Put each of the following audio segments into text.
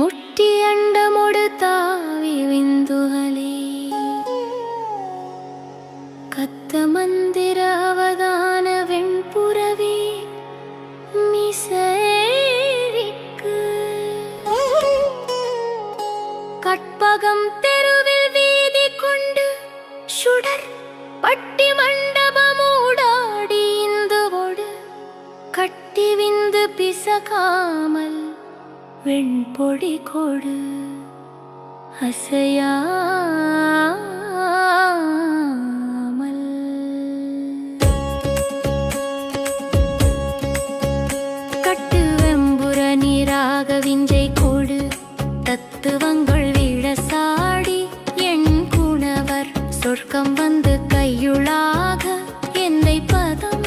മുട്ടിയണ്ടമൊടു താവി വിന്ദുഹലേ കത്തമന്ദേ கற்பகம் தெருவில் வீதி கொண்டு சுடர் பட்டி மண்டபமூடாடி இந்துவோடு கட்டி விந்து பிசகாமல் வெண்பொடி கொடு. அசையா கட்டு வெம்புற நீராக விஞ்சை கூடு. தத்துவங்கள் வந்து கையுளாக என்னை பதம்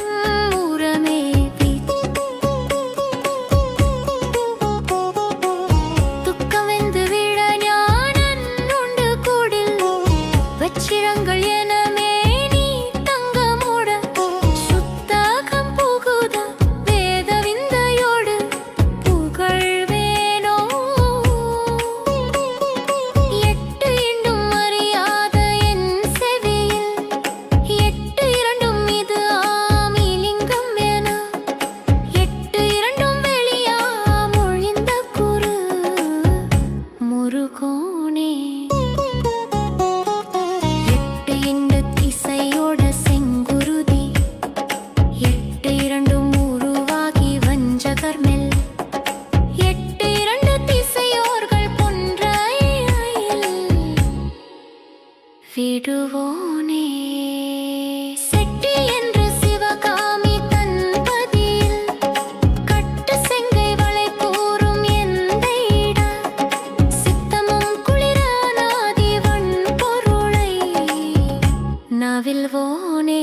முருகோனே எட்டு இண்டு திசையோட செங்குருதி. எட்டு இரண்டும் உருவாகி வஞ்சகர் மெல் எட்டு இரண்டு திசையோர்கள் விடுவோம். நிலாவில் ஓனே